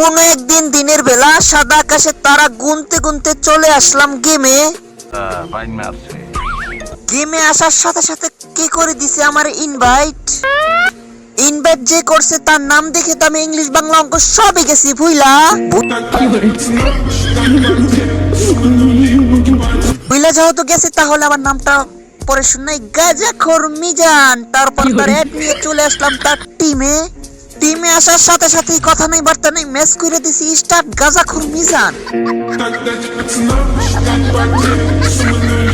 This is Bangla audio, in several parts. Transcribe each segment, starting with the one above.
কোন একদিন দিনের বেলা সাদা আকাশে তারা গুনতে গুনতে চলে আসলাম গেমে। গেমে আসার সাথে সাথে কে করে দিছে আমার ইনভাইট ইনভাইট যে করছে তার নাম দেখে তো আমি ইংলিশ বাংলা অঙ্ক সবই গেছি ভুইলা ভুইলা যেহেতু গেছে তাহলে আমার নামটা পরে শুনাই গাজাখোর মিজান তারপর তার অ্যাড নিয়ে চলে আসলাম তার টিমে টিমে আসার সাথে সাথেই কথা নাই বার্তা নাই ম্যাচ করে দিছি স্টার্ট গাজাখোর মিজান।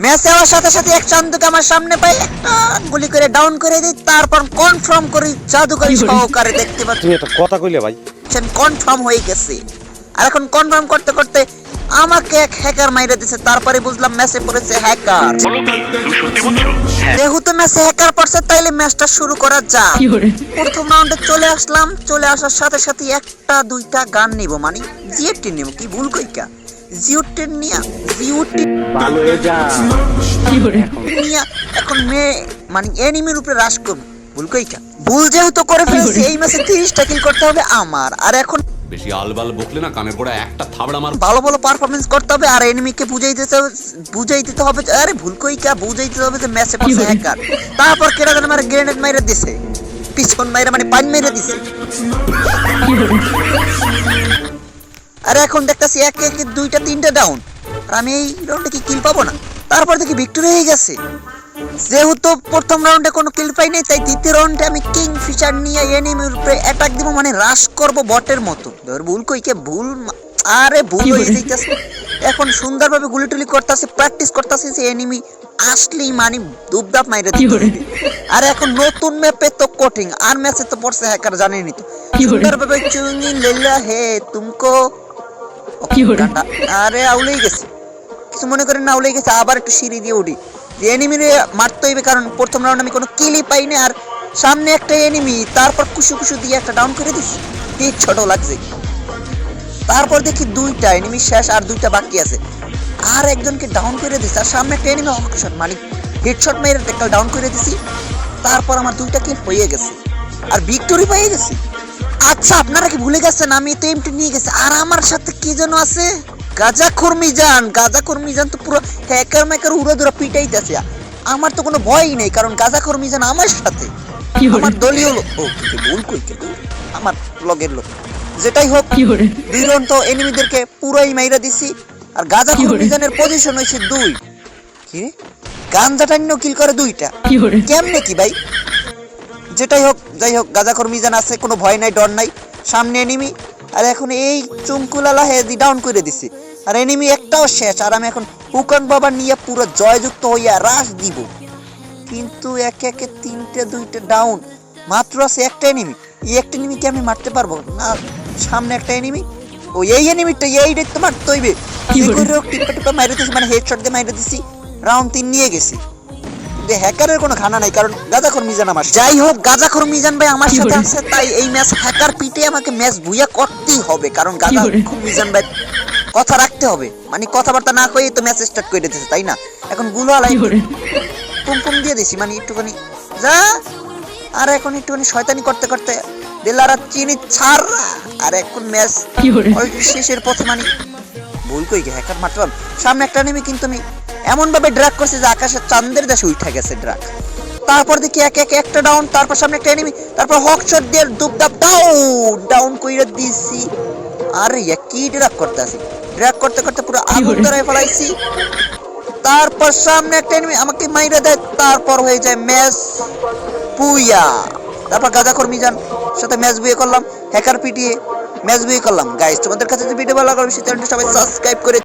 ম্যাচে হওয়ার সাথে সাথে এক চান্দুকে আমার সামনে পাই একটা গুলি করে ডাউন করে দিই তারপর কনফার্ম করি জাদুকরি সহকারে দেখতে তুমি একটা কথা কইলে ভাই। কনফার্ম হয়ে গেছে। আর এখন কনফার্ম করতে করতে আমাকে এক হ্যাকার মাইরে দিছে তারপরে বুঝলাম ম্যাচে পড়েছে হ্যাকার যেহেতু ম্যাচে হ্যাকার পড়ছে তাইলে ম্যাচটা শুরু করা যাক। প্রথম রাউন্ডে চলে আসলাম চলে আসার সাথে সাথে একটা দুইটা গান নিব মানে জিওটি নিব কি ভুল কইকা জিওটি নিয়া জিওটি ভালো যা। নিয়া এখন মেয়ে মানে এনিমির উপরে রাশ করব ভুল কইকা ভুল যেহেতু করে ফেলেছি এই ম্যাচে 30টা কিল করতে হবে আমার আর এখন বেশি আলবাল বকলে না কানে পড়ে একটা থাবড়া মার ভালো ভালো পারফরমেন্স করতে হবে, আর এনিমিকে বুঝাই দিতে হবে, বুঝাই দিতে হবে আরে ভুল কইকা বুঝাই দিতে হবে যে ম্যাচে পাশে হ্যাকার তারপর কেডা যেন আমার গ্রেনেড মাইরা দিছে। পিছন মাইরা মানে পান মাইরা দিছে। আরে এখন দেখতাছি এক এক দুইটা, তিনটা ডাউন আর আমি এই রাউন্ডে কি কিল পাবো না? তারপর দেখি ভিক্টরি হয়ে গেছে। যেহেতু প্রথম রাউন্ডে কোনো কিল পাই নাই তাই দ্বিতীয় রাউন্ডে আমি কিং ফিশার নিয়ে এনিমির উপরে অ্যাটাক দিব মানে রাশ করব বটের মতো। ধর ভুল কইকে ভুল আরে ভুল হয়ে যাইতাছে। এখন সুন্দরভাবে গুলি টুলি করতেছে প্র্যাকটিস করতেছে যে এনিমি আসলেই মানে দুবদাপ মাইরে আর এখন নতুন ম্যাপে তো কোটিং আর ম্যাচে তো পড়ছে হ্যাকার জানেনই তো। সুন্দরভাবে চুঙ্গি লেলা হে তুমকো। আরে আউলেই গেছে। কিছু মনে করেন না আউলেই গেছে আবার একটু সিঁড়ি দিয়ে উঠি। এনিমিরে মারতে হইবে কারণ প্রথম রাউন্ড আমি কোনো কিলই পাই না আর সামনে একটা এনিমি তারপর কুসু কুসু দিয়ে একটা ডাউন করে দিছি। ঠিক ছোট লাগছে। তারপর দেখি দুইটা এনিমি শেষ আর দুইটা বাকি আছে। আর একজনকে ডাউন করে দিছি আর সামনে একটা এনিমি অকশন মানে হেডশট মেরে একটা ডাউন করে দিছি। তারপর আমার দুইটা কিল হয়ে গেছে। আর ভিক্টোরি পেয়ে গেছি। আচ্ছা আপনারা কি ভুলে গেছেন? আমি তো এমটি নিয়ে গেছি। আর আমার সাথে কি যেন আছে? গাজা মিজান গাজা মিজান তো পুরো হ্যাকার ম্যাকার উড়ে ধরে পিটাইতেছে। আমার তো কোনো ভয়ই নেই কারণ গাজা মিজান আমার সাথে। আমার দলীয় লোক ও ভুল আমার লগের লোক। যেটাই হোক দুই রাউন্ড তো এনিমিদেরকে পুরোই মাইরা দিছি আর মিজানের পজিশন হয়েছে দুই। কি রে? গাঞ্জা কিল করে দুইটা। কেমনে কি ভাই? যেটাই হোক যাই হোক গাজাখর মিজান আছে কোনো ভয় নাই ডর নাই। সামনে এনিমি আর এখন এই চুমকুলালা হেদি ডাউন করে দিছি। আর এনিমি একটাও শেষ। আর আমি এখন হুকন বাবা নিয়ে পুরো জয়যুক্ত হইয়া রাশ দিব। কিন্তু একে একে তিনটে দুইটা ডাউন মাত্র আছে একটা এনিমি এই একটা এনিমিকে আমি মারতে পারব? না সামনে একটা এনিমি ও এই এনিমিটা এইটা তো মারতে হইবে। কি টিপে টিপে মাইরে দিছি মানে হেডশট দিয়ে মাইরে দিছি। রাউন্ড তিন নিয়ে গেছি। যে হ্যাকারের কোনো খানা নাই কারণ গাজাখর মিজান আমার। যাই হোক গাজাখর মিজান ভাই আমার সাথে আছে তাই এই ম্যাচ হ্যাকার পিটে আমাকে ম্যাচ বুইয়া করতেই হবে কারণ গাজাখর মিজান ভাই কথা রাখতে হবে। মানে কথাবার্তা না কই তো ম্যাচ স্টার্ট করে দিতেছে তাই না? এখনগুলো আলাই পুম পুম দিয়ে দিছি মানে একটুখানি। যা! আর এখন একটুখানি শয়তানি করতে করতে দিলারা চিনি ছাড়। আর এখন ম্যাচ শেষের পথে মানে ভুল কই গে হ্যাকার মারতে পারলাম সামনে একটা নেমে কিন্তু আমি এমন ভাবে ড্রাগ করছে যে আকাশের চাঁদের দেশে উঠে গেছে ড্রাগ তারপর দেখি এক এক একটা ডাউন তারপর সামনে একটা এনিমি তারপর হক শট দিয়ে দুপ দাপ ডাউন ডাউন কইরা দিছি। আরে ইয়া কি ড্রাগ করতে আছি। ড্রাগ করতে করতে পুরো আগুন ধরে ফেলাইছি। তারপর সামনে একটা এনিমি আমাকে মাইরা দেয় তারপর হয়ে যায় ম্যাচ পুইয়া। তারপর গাজা কর্মী যান সাথে ম্যাচ বিয়ে করলাম হ্যাকার পিটিয়ে ম্যাচ বিয়ে করলাম। গাইস তোমাদের কাছে যদি ভিডিও ভালো লাগে সেটা চ্যানেলটি সবাই সাবস্ক্রাইব করে